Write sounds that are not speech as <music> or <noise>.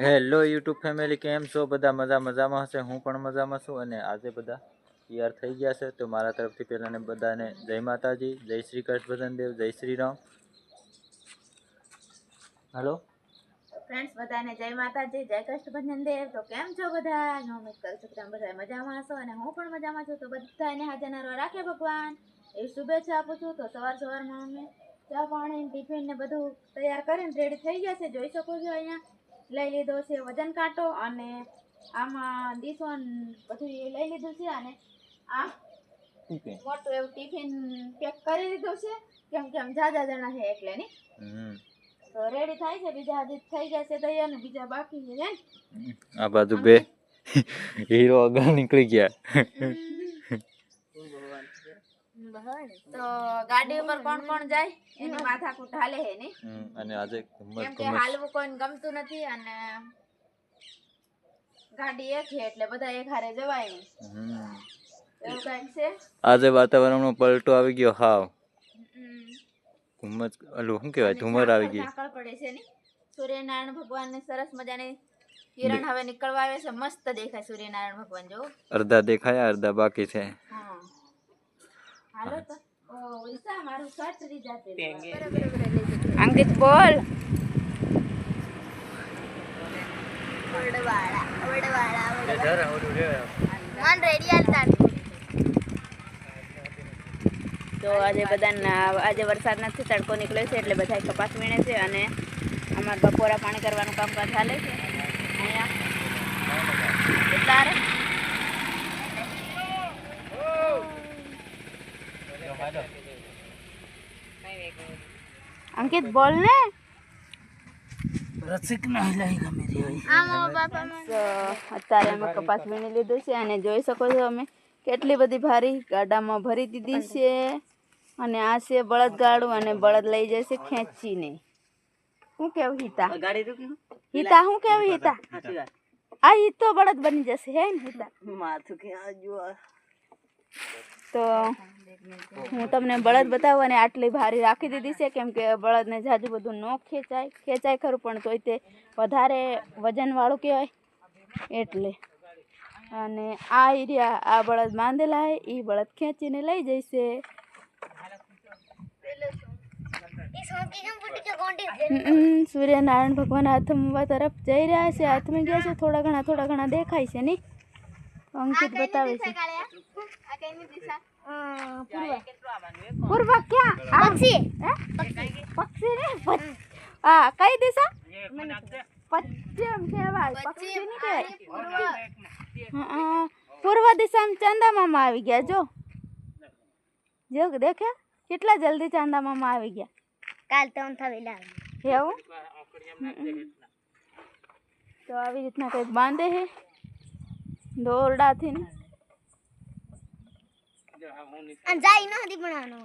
Hello YouTube family, કેમ છો? બધા મજા મજામાં હશે, હું પણ મજામાં છું અને આજે બધા તૈયાર થઈ ગયા છે. તો મારા તરફથી પહેલાંને બધાને જય માતાજી, જય શ્રી કૃષ્ણ દેવ જય શ્રી રામ. હલો? ફ્રેન્ડ્સ બધાને જય માતાજી, જય કૃષ્ણ દેવ તો કેમ છો બધા? હું ઉમ્મીદ કરું છું તમે બધા મજામાં હશો અને હું પણ મજામાં છું. તો બધાને હાજર રાખે ભગવાન. એ શુભેચ્છા આપું છું. તો સવાર સવારમાં અમે ચા પાણી ટિફિન ને બધું તૈયાર કરીને રેડી થઈ ગયા છે. જોઈ શકો છો અહીંયા. લઈ લીધો છે વજન કાંટો અને આમાં વન બધું લઈ લીધું છે અને આ મોટું એવું ટિફિન પેક કરી દીધું છે. કેમ કે આમ જાજા જણા છે એટલે ની તો રેડી થાય છે બીજા હજી થઈ ગયા છે તૈયાર ને બીજા બાકી છે ને આ બાજુ બે. હીરો <laughs> આગળ નીકળી ગયા. તો ગાડી ઉપર કોણ કોણ જાય? એની માથાકૂટ હાલે હે નહીં? અને આજે કેમ કે હાલવું કોઈને ગમતું નથી અને ગાડી એક છે એટલે બધા એક હારે જવાય એવું કાંઈક છે? આજે વાતાવરણમાં પલટો આવી ગયો હાવ. ધુમ્મસ ઓલું શું કહેવાય ધુમર આવી ગઈ. ઝાકળ પડે છે ની સૂર્યનારાયણ ભગવાનને સરસ મજાની કિરણ હવે નીકળવા આવે છે મસ્ત દેખાય સૂર્યનારાયણ ભગવાન જો અડધા દેખાયા અડધા બાકી છે. હા. હાલો તો. ઉલ્સા મારું રીજાતે અંકિત બોલ. તો આજે બધાના આજે વરસાદ નથી તડકો નીકળ્યો છે એટલે બધા કપાસ વીણે છે અને અમારે બપોરા પાણી કરવાનું કામકાજ ચાલે છે. અહીંયા. અંકિત બોલ ને. તો અત્યારે અમે કપાસ વીણી લીધું છે અને જોઈ શકો છો અમે કેટલી બધી ભારી ગાડામાં ભરી દીધી છે. અને આ છે બળદગાડું અને બળદ લઈ જશે ખેંચીને. શું કેવું હિતા? હિતા શું કેવું હિતા આ ઈ તો બળદ બની જશે હે ને હિતા? તો હું તમને બળદ બતાવું અને આટલી ભારી રાખી દીધી છે, કેમ કે બળદને જાજુ બધું ન ખેંચાય ખેંચાય ખરું, પણ તોય તે વધારે વજનવાળું કહેવાય. એટલે. અને આ એરિયા, આ બળદ બાંધેલા હે એ બળદ ખેંચીને લઈ જશે સૂર્યનારાયણ ભગવાન હાથમાં તરફ જઈ રહ્યા છે હાથમાં ગયા છે, થોડા ઘણા થોડા ઘણા દેખાય છે, નહીં? અંકિત બતાવે છે. પૂર્વ ક્યાં પક્ષી પક્ષી ને હા કઈ દિશા પશ્ચિમ કહેવાય પક્ષી કહેવાય પૂર્વ દિશામાં ચાંદા મામા આવી ગયા જો। જો દેખ્યા કેટલા જલ્દી ચાંદા મામા આવી ગયા? કાલ તો થવેલા એવું? તો આવી રીતના કંઈક બાંધે છે? દોરડાથી ને? અને જાય ન હતી બનાવવાનો